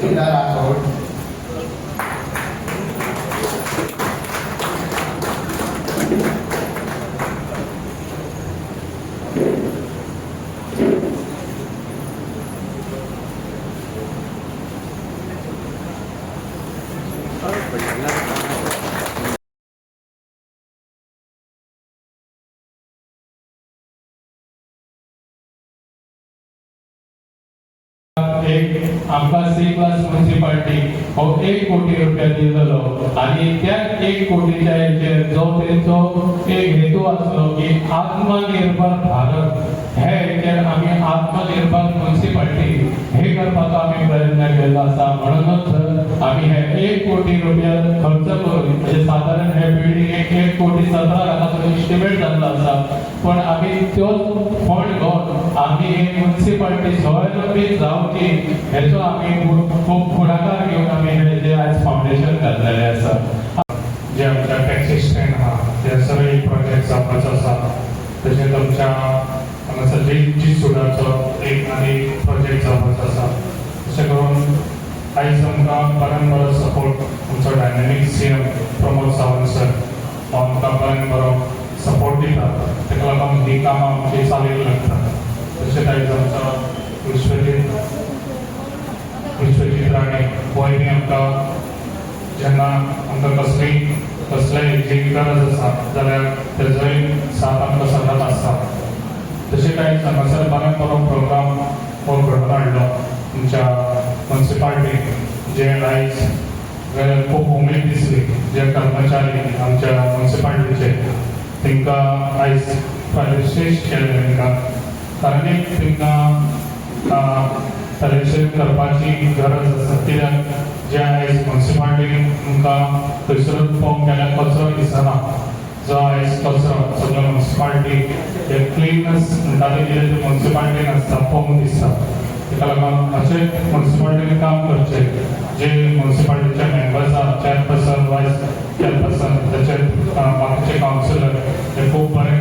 सुचिता राठोड एक आमकां C class municipality हो एक कोटी रुपया दिलेलो. आणि त्या एक कोटीच्या हेचेर जो तेंचो एक हेतू आसलो की आत्मनिर्भर भारत हे हेचेर आमी आत्मनिर्भर म्युनिसिपालिटी हे करपाचो आमी प्रयत्न केल्लो आसा म्हणूनच आमी हे एक कोटी रुपया खर्च करून म्हणजे साधारण हे बिल्डिंगेक एक कोटी सतरा लाखाचो जाल्लो आसा पण आमी त्यो फंड घेवन आमी हे मुन्सिपाल्टी स्वावलंबी जावची हेचो आमी खूब फुडाकार घेवन आमी हे जे आज फावंडेशन घातलेले आसा जे आमच्या टॅक्सी स्टँड आहा ते सगळे प्रोजेक्ट जावपाचो आसा तशेंच आमच्या हांगासर जी सुडाचो एक आनी प्रोजेक्ट जावपाचो आसा तशें करून आयज आमकां परंपरा दिता ताका लागून ही कामां आमची चालीक विश्वजीत विश्वजीत राणे होय बी आमकां जेन्ना आमकां कसलीय कसल्याय हेची गरज आसा जाल्यार तेजोय साथ आमकां सदांच आसता तशें कांय हांगासर बऱ्याक बरो प्रोग्राम हो घडोवन हाडलो तुमच्या म्युन्सिपाल्टीन जे आयज खूब उमेद दिसली जे कर्मचारी आमच्या म्युन्सिपाल्टीचे तांकां आयज फायदेशीर केले तांकां कारण एक तांकां फायदेशीर करपाची गरज आसा कित्याक जे आयज म्युन्सिपाल्टीन तुमकां थंयसरूच पळोवंक गेल्यार कचरो दिसना. जो आयज कचरो सगळो म्युन्सिपाल्टी हे क्लिनस म्हणटाले कितें जे म्युन्सिपाल्टीन आसता पळोवंक दिसता ताका लागून अशें म्युन्सिपाल्टीन काम करचें जे म्युन्सिपाल्टीचे मेंबर्स आहा चेअरपर्सन वाईस चेअरपर्सन त्याचे अ, बाकीचे कावन्सिलर हे खूप बरे